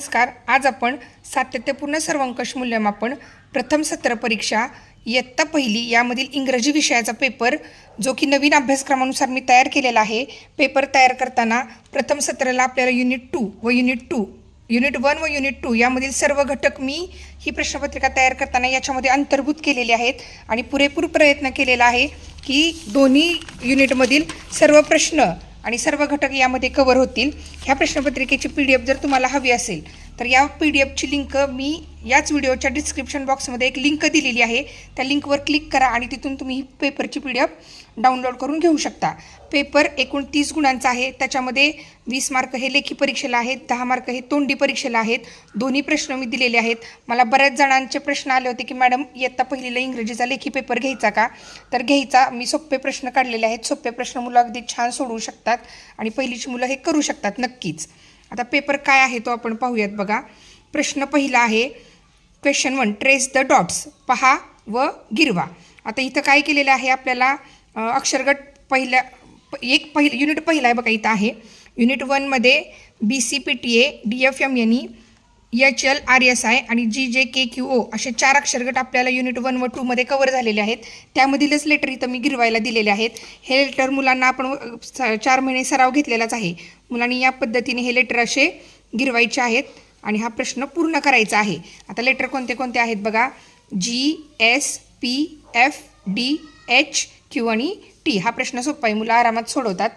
नमस्कार. आज आपण सातत्यपूर्ण सर्वंकष मूल्यमापन प्रथम सत्र परीक्षा इयत्ता पहिली यामधील इंग्रजी विषयाचा पेपर जो की नवीन अभ्यासक्रमानुसार मी तयार केलेला आहे पेपर तयार करताना प्रथम सत्राला आपल्याला युनिट टू व युनिट टू युनिट वन व युनिट टू यामधील सर्व घटक मी ही प्रश्नपत्रिका तयार करताना याच्यामध्ये अंतर्भूत केलेले आहेत आणि पुरेपूर प्रयत्न केलेला आहे की दोन्ही युनिटमधील सर्व प्रश्न आणि सर्व घटक यामध्ये कवर होतील. ह्या प्रश्नपत्रिकेची पी डी एफ जर तुम्हाला हवी असेल तर या पी डी एफची लिंक मी याच व्हिडिओच्या डिस्क्रिप्शन बॉक्समध्ये एक लिंक दिलेली आहे. त्या लिंकवर क्लिक करा आणि तिथून तुम्ही ही पेपरची पी डी एफ डाउनलोड करून घेऊ शकता. पेपर एकूण तीस गुणांचा आहे. त्याच्यामध्ये वीस मार्क हे लेखी परीक्षेला आहेत दहा मार्क हे तोंडी परीक्षेला आहेत. दोन्ही प्रश्न मी दिलेले आहेत. मला बऱ्याच जणांचे प्रश्न आले होते की मॅडम इयत्ता पहिलीला इंग्रजीचा लेखी पेपर घ्यायचा का? तर घ्यायचा. मी सोपे प्रश्न काढलेले आहेत. सोपे प्रश्न मुलं अगदी छान सोडवू शकतात आणि पहिलीची मुलं हे करू शकतात नक्कीच. आता पेपर काय आहे तो आपण पाहूयात बघा. प्रश्न पहिला आहे question one trace the dots पहा व गिरवा. आता इथं काय केलेलं आहे आपल्याला? अक्षरगट पहिल्या प- एक पहिलं युनिट पहिला आहे बघा इथं आहे. युनिट वनमध्ये B C P T A D F M N E H L R S I आणि जी जे के क्यू ओ असे चार अक्षरगट आपल्याला युनिट वन व टूमध्ये कवर झालेले आहेत. त्यामधीलच लेटर इथं मी गिरवायला दिलेले आहेत. हे लेटर मुलांना आपण स- चार महिने सराव घेतलेलाच आहे. मुलांनी या पद्धतीने हे लेटर असे गिरवायचे आहेत आणि हा प्रश्न पूर्ण करायचा आहे. आता लेटर कोणते कोणते आहेत बघा. G S P F D H Q आणि टी हा प्रश्न सोपा आहे. मुलं आरामात सोडवतात.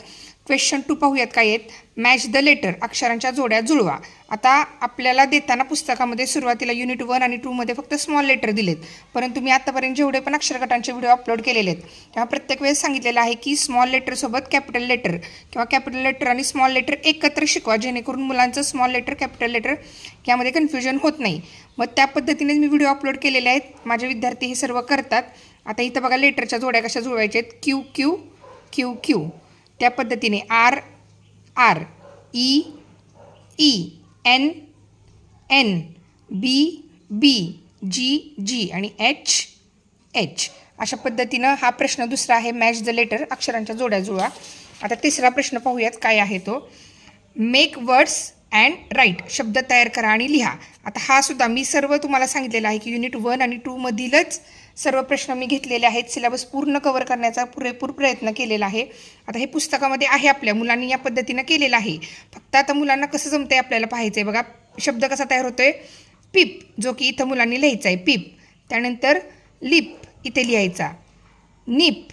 क्वेश्चन टू पाहूयात काय आहेत. मॅच द लेटर अक्षरांच्या जोड्या जुळवा. आता आपल्याला देताना पुस्तकामध्ये सुरुवातीला युनिट वन आणि टूमध्ये फक्त स्मॉल लेटर दिलेत. परंतु मी आतापर्यंत जेवढे पण अक्षरगटांचे व्हिडिओ अपलोड केलेले आहेत तेव्हा प्रत्येक वेळेस सांगितलेलं आहे की स्मॉल लेटरसोबत कॅपिटल लेटर किंवा कॅपिटल लेटर आणि स्मॉल लेटर एकत्र शिकवा जेणेकरून मुलांचं स्मॉल लेटर कॅपिटल लेटर यामध्ये कन्फ्युजन होत नाही. मग त्या पद्धतीने मी व्हिडिओ अपलोड केलेले आहेत. माझे विद्यार्थी हे सर्व करतात. आता इथं बघा लेटरच्या जोड्या कशा जुळवायच्या आहेत. क्यू क्यू क्यू क्यू त्या पद्धतीने R R E E N N B B G G आणि एच एच. अशा पद्धतीनं हा प्रश्न दुसरा आहे मॅच द लेटर अक्षरांच्या जोड्या जुळा आता तिसरा प्रश्न पाहूयात काय आहे तो? मेक वर्ड्स अँड राईट शब्द तयार करा आणि लिहा. आता हा सुद्धा मी सर्व तुम्हाला सांगितलेला आहे की युनिट वन आणि टूमधीलच सर्व प्रश्न मी घेतलेले आहेत. सिलेबस पूर्ण कवर करण्याचा पुरेपूर प्रयत्न केलेला आहे. आता हे पुस्तकामध्ये आहे आपल्या. मुलांनी या पद्धतीनं केलेलं आहे. फक्त आता मुलांना कसं जमतंय आपल्याला पाहायचं आहे बघा. शब्द कसा तयार होतोय? पिप जो की इथं मुलांनी लिहायचा आहे पिप. त्यानंतर लिप इथे लिहायचा. निप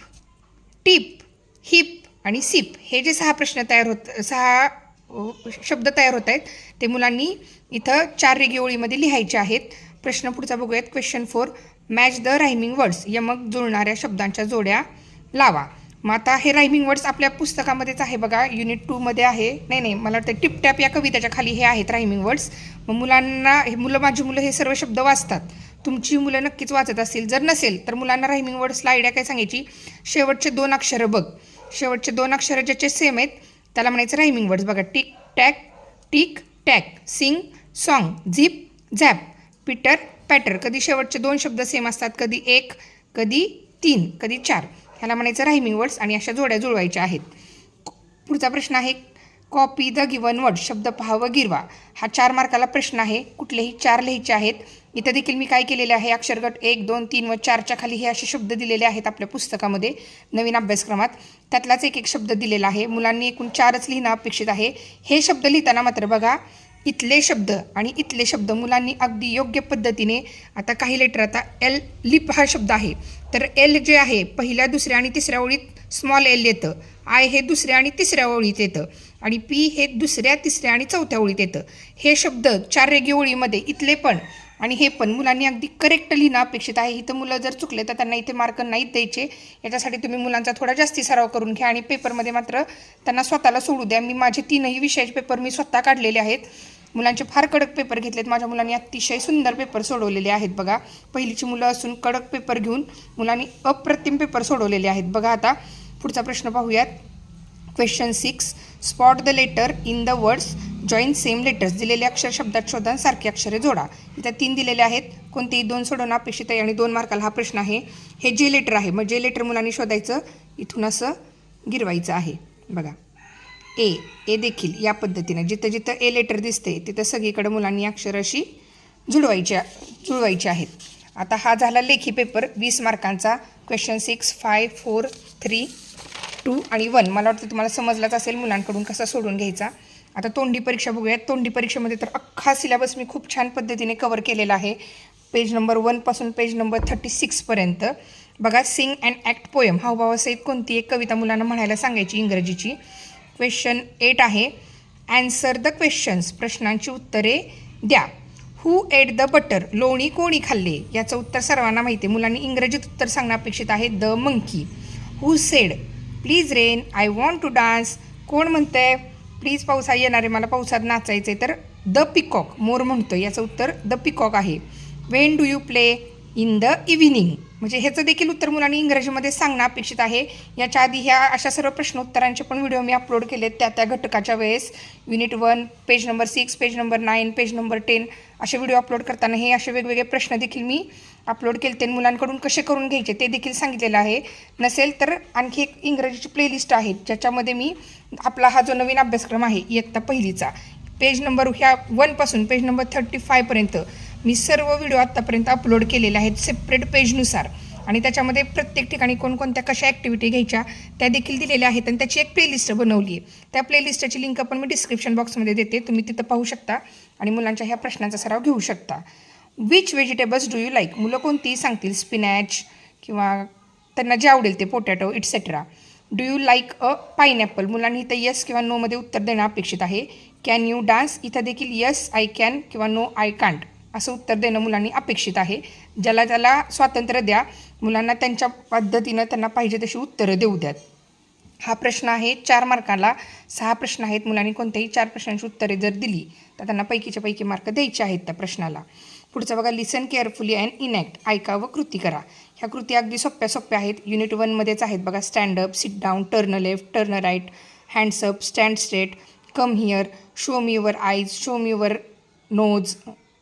टिप हिप आणि सिप. हे जे सहा प्रश्न तयार होत सहा शब्द तयार होत आहेत ते मुलांनी इथं चार रेगी ओळीमध्ये लिहायचे आहेत. प्रश्न पुढचा बघूयात. Question four match the rhyming words यमक जुळणाऱ्या शब्दांच्या जोड्या लावा. मग आता हे रायमिंग वर्ड्स आपल्या पुस्तकामध्येच आहे बघा. युनिट टूमध्ये आहे. नाही नाही मला वाटतं टिपटॅप या कवितेच्या खाली हे आहेत रायमिंग वर्ड्स मग मुलांना हे मुलं माझी मुलं हे सर्व शब्द वाचतात. तुमची मुलं नक्कीच वाचत असतील. जर नसेल तर मुलांना रायमिंग वर्ड्सला आयडिया काय सांगायची? शेवटचे दोन अक्षरं बघ. शेवटचे दोन अक्षरं ज्याचे सेम आहेत त्याला म्हणायचं रायमिंग वर्ड्स बघा tick tack tick tack sing song zip zap. Peter patter कधी शेवटचे दोन शब्द सेम असतात? कधी एक कधी तीन कधी चार. ह्याला म्हणायचं रायमिंग वर्ड्स आणि अशा जोड्या जुळवायच्या आहेत. पुढचा प्रश्न आहे कॉपी द गिवन वर्ड शब्द पहा व गिरवा. हा चार मार्काला प्रश्न आहे कुठलेही चार लिहायचे आहेत. इथं देखील मी काय केलेले आहे अक्षरगट एक दोन तीन व चारच्या खाली हे असे शब्द दिलेले आहेत आपल्या पुस्तकामध्ये नवीन अभ्यासक्रमात. त्यातलाच एक एक शब्द दिलेला आहे. मुलांनी एकूण चारच लिहिणं अपेक्षित आहे. हे शब्द लिहिताना मात्र बघा इथले शब्द आणि इथले शब्द मुलांनी अगदी योग्य पद्धतीने आता काही लेटर आता एल लिप हा शब्द आहे. तर एल जे आहे पहिल्या दुसऱ्या आणि तिसऱ्या ओळीत स्मॉल एल येतं. आय हे दुसऱ्या आणि तिसऱ्या ओळीत येतं. आणि पी हे दुसऱ्या तिसऱ्या आणि चौथ्या ओळीत येतं. हे शब्द चार रेगी ओळीमध्ये इथले पण आणि हे पण मुलांनी अगदी करेक्ट लिहिणं अपेक्षित आहे. इथं मुलं जर चुकले तर त्यांना इथे मार्क नाहीत द्यायचे. याच्यासाठी तुम्ही मुलांचा थोडा जास्ती सराव करून घ्या आणि पेपरमध्ये मात्र त्यांना स्वतःला सोडू द्या. मी माझे तीनही विषयाचे पेपर मी स्वतः काढलेले आहेत. मुलांचे फार कडक पेपर घेतलेत. माझ्या मुलांनी अतिशय सुंदर पेपर सोडवलेले आहेत बघा. पहिलीची मुलं असून कडक पेपर घेऊन मुलांनी अप्रतिम पेपर सोडवलेले आहेत. बघा आता पुढचा प्रश्न पाहूयात. Question six spot the letter in the words join same letters दिलेले अक्षर शब्दात शोधा सारखी अक्षरे जोडा. इथं तीन दिलेले आहेत. कोणतेही दोन सोडवणं अपेक्षित आहे आणि दोन मार्काला हा प्रश्न आहे. हे जे लेटर आहे. मग जे लेटर मुलांनी शोधायचं. इथून असं गिरवायचं आहे. बघा. ए ए देखील या पद्धतीनं जिथं जिथं ए लेटर दिसते तिथं सगळीकडे मुलांनी अक्षर अशी जुळवायच्या जुळवायची आहेत. आता हा झाला लेखी पेपर वीस मार्कांचा. Question six five four three two आणि वन मला वाटतं तुम्हाला समजलाच असेल मुलांकडून कसा सोडून घ्यायचा. आता तोंडी परीक्षा बघूयात. तोंडी परीक्षेमध्ये तर अख्खा सिलेबस मी खूप छान पद्धतीने कवर केलेला आहे. पेज नंबर वनपासून पेज नंबर थर्टी सिक्सपर्यंत बघा सिंग अँड ॲक्ट पोयम हावभावासहित कोणती एक कविता मुलांना म्हणायला सांगायची इंग्रजीची? क्वेश्चन एट आहे. ॲन्सर द क्वेश्चन्स प्रश्नांची उत्तरे द्या. हू एट द बटर लोणी कोणी खाल्ले? याचं उत्तर सर्वांना माहिती आहे. मुलांनी इंग्रजीत उत्तर सांगणं अपेक्षित आहे. The monkey who said please rain I want to dance कोण म्हणतंय? प्लीज पावसा येणारे मला पावसात नाचायचे तर द पिकॉक मोर म्हणतो याचं उत्तर द पिकॉक आहे. When do you play in the evening म्हणजे ह्याचं देखील उत्तर मुलांनी इंग्रजीमध्ये सांगणं अपेक्षित आहे. याच्या आधी ह्या अशा सर्व प्रश्नोत्तरांचे पण व्हिडिओ मी अपलोड केलेत त्या त्या घटकाच्या वेळेस. Unit one page number six page number nine page number ten असे व्हिडिओ अपलोड करताना हे असे वेगवेगळे प्रश्न देखील मी अपलोड केले ते मुलांकडून कसे करून घ्यायचे ते देखील सांगितलेलं आहे. नसेल तर आणखी एक इंग्रजीची प्लेलिस्ट आहे ज्याच्यामध्ये मी आपला हा जो नवीन अभ्यासक्रम आहे इयत्ता पहिलीचा पेज नंबर ह्या वनपासून पेज नंबर थर्टी फायपर्यंत मी सर्व व्हिडिओ आत्तापर्यंत अपलोड केलेले आहेत सेपरेट पेजनुसार आणि त्याच्यामध्ये प्रत्येक ठिकाणी कोणकोणत्या कशा ॲक्टिव्हिटी घ्यायच्या त्या देखील दिलेल्या आहेत आणि त्याची एक प्लेलिस्ट बनवली आहे. त्या प्लेलिस्टची लिंक पण मी डिस्क्रिप्शन बॉक्समध्ये देते तुम्ही तिथं पाहू शकता आणि मुलांच्या ह्या प्रश्नांचा सराव घेऊ शकता. Which vegetables do you like मुलं कोणती सांगतील स्पिनॅच किंवा त्यांना जे आवडेल ते potato etcetera do you like a pineapple मुलांनी इथं येस किंवा नोमध्ये उत्तर देणं अपेक्षित आहे. कॅन यू डान्स इथं देखील येस आय कॅन किंवा नो आय कांट असं उत्तर देणं मुलांनी अपेक्षित आहे. ज्याला त्याला स्वातंत्र्य द्या. मुलांना त्यांच्या पद्धतीनं त्यांना पाहिजे तशी उत्तरं देऊ द्यात. हा प्रश्न आहे चार मार्काला. सहा प्रश्न आहेत. मुलांनी कोणत्याही चार प्रश्नांची उत्तरे जर दिली तर त्यांना पैकीच्या पैकी मार्क द्यायचे आहेत त्या प्रश्नाला. पुढचं बघा लिसन केअरफुली अँड इनॅक्ट ऐका व कृती करा. ह्या कृती अगदी सोप्या सोप्या आहेत. युनिट वनमध्येच आहेत बघा stand up sit down turn left turn right hands up stand straight come here show me your eyes show me your nose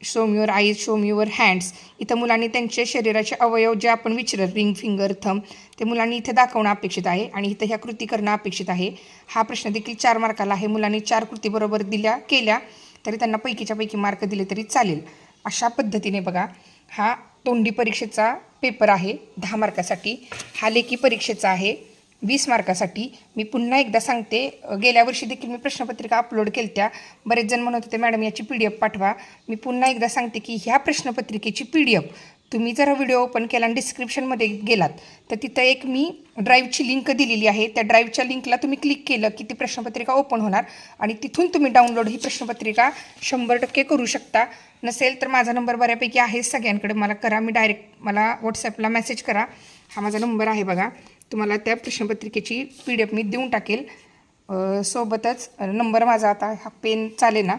show me your eyes show me your hands इथं मुलांनी त्यांचे शरीराचे अवयव जे आपण विचारत रिंग फिंगर थम ते मुलांनी इथे दाखवणं अपेक्षित आहे आणि इथं ह्या कृती करणं अपेक्षित आहे. हा प्रश्न देखील चार मार्काला आहे. मुलांनी चार कृती बरोबर दिल्या केल्या तरी त्यांना पैकीच्या पैकी मार्क दिले तरी चालेल. अशा पद्धतीने बघा हा तोंडी परीक्षेचा पेपर आहे दहा मार्कासाठी. हा लेखी परीक्षेचा आहे वीस मार्कासाठी. मी पुन्हा एकदा सांगते गेल्या वर्षी देखील मी प्रश्नपत्रिका अपलोड केल्या त्या बरेच जण म्हणत होते मॅडम याची पी डी एफ पाठवा. मी पुन्हा एकदा सांगते की ह्या प्रश्नपत्रिकेची पी डी एफ तुम्ही जर व्हिडिओ ओपन केला आणि डिस्क्रिप्शनमध्ये गेलात तर तिथं एक मी ड्राईव्हची लिंक दिलेली आहे. त्या ड्राईव्हच्या लिंकला तुम्ही क्लिक केलं की ती प्रश्नपत्रिका ओपन होणार आणि तिथून तुम्ही डाउनलोड ही प्रश्नपत्रिका शंभर टक्के करू शकता. नसेल तर माझा नंबर बऱ्यापैकी आहे सगळ्यांकडे. मला करा मी डायरेक्ट मला व्हॉट्सॲपला मेसेज करा. हा माझा नंबर आहे बघा. तुम्हाला त्या प्रश्नपत्रिकेची पी डी एफ मी देऊन टाकेल. सोबतच नंबर माझा आता हा पेन चालेल ना?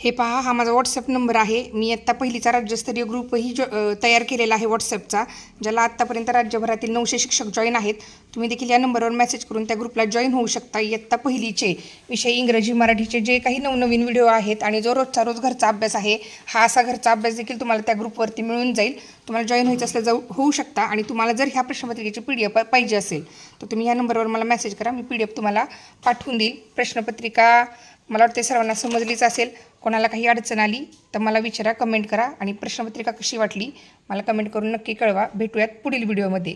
हे पहा हा माझा व्हॉट्सअप नंबर आहे. मी आत्ता पहिलीचा राज्यस्तरीय ग्रुपही जो तयार केलेला आहे व्हॉट्सअपचा ज्याला आत्तापर्यंत राज्यभरातील नऊशे शिक्षक जॉईन आहेत. तुम्ही देखील या नंबरवर मेसेज करून त्या ग्रुपला जॉईन होऊ शकता. इयत्ता पहिलीचे विषय इंग्रजी मराठीचे जे काही नवनवीन व्हिडिओ आहेत आणि जो रोजचा रोज घरचा अभ्यास आहे हा असा घरचा अभ्यास देखील तुम्हाला त्या ग्रुपवरती मिळून जाईल. तुम्हाला जॉईन व्हायचं असलं जाऊ होऊ शकता आणि तुम्हाला जर ह्या प्रश्नपत्रिकेची पी डी एफ पाहिजे असेल तर तुम्ही ह्या नंबरवर मला मेसेज करा. मी पी डी एफ तुम्हाला पाठवून देईल. प्रश्नपत्रिका मला वाटते सर्वांना समजलीच असेल. कोणाला काही अडचण आली तर मला विचारा कमेंट करा. आणि प्रश्नपत्रिका कशी वाटली मला कमेंट करून नक्की कळवा. भेटूयात पुढील व्हिडिओमध्ये